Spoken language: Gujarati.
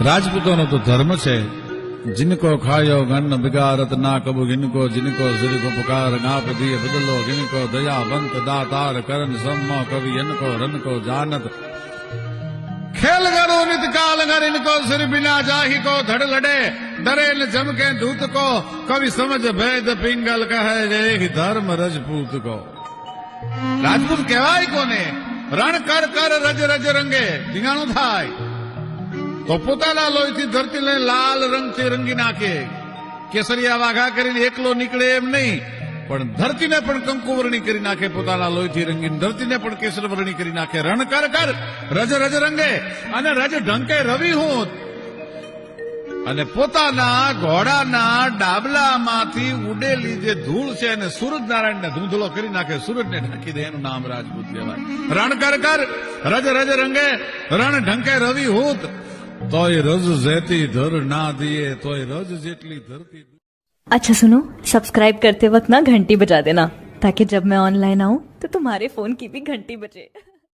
રાજપૂતોનો તો ધર્મ છે. જિનકો ખાયો ગણ બિગારત ના કબુ ગિનકો જિનકો જરી ઉપકાર ના પધી બદલો ગિનકો દયા બંત દાતાર કરન સમ કવિ, યનકો રનકો જાનત. ખેલ ગરો નિત કાલ ગરિન કો સિર બિના જાહી કો ધડ લડે દરે ન જમકે દૂત કો, કવિ સમજ ભેદ પિંગલ કહે જય ધર્મ રજપૂત કો. રાજપૂત કહેવાય કોને? રણ કર કર રજ રજ રંગે, ધીંગાણું થાય. તો પોતાના લોહીથી ધરતીને લાલ રંગથી રંગી નાખે. કેસરિયા વાઘા કરીને એકલો નીકળે એમ નહીં, પણ ધરતીને પણ કંકુવર્ણી કરી નાખે પોતાના લોહીથી રંગીને. ધરતીને પણ કેસરવર્ણી કરી નાખે. રણ કર રજ રજ રંગે, અને રજ ઢંકે રવિ હું અને પોતાના ઘોડાના ડાબલામાંથી ઉડેલી જે ધૂળ છે એને સૂરજનારાયણને ધૂંધળો કરી નાખે. સૂરજને ઢાંકી દે, એનું નામ રાજપૂત કહેવાય. રણ કર કર, રજ રજ રંગે, રણ ઢંકે રવિ હોત. તોય રજ જેતી ધર ના દિએ તોય રજ જેટલી ધરતી अच्छा सुनो सब्सक्राइब करते वक्त ना घंटी बजा देना ताकि जब मैं ऑनलाइन आऊँ तो तुम्हारे फोन की भी घंटी बजे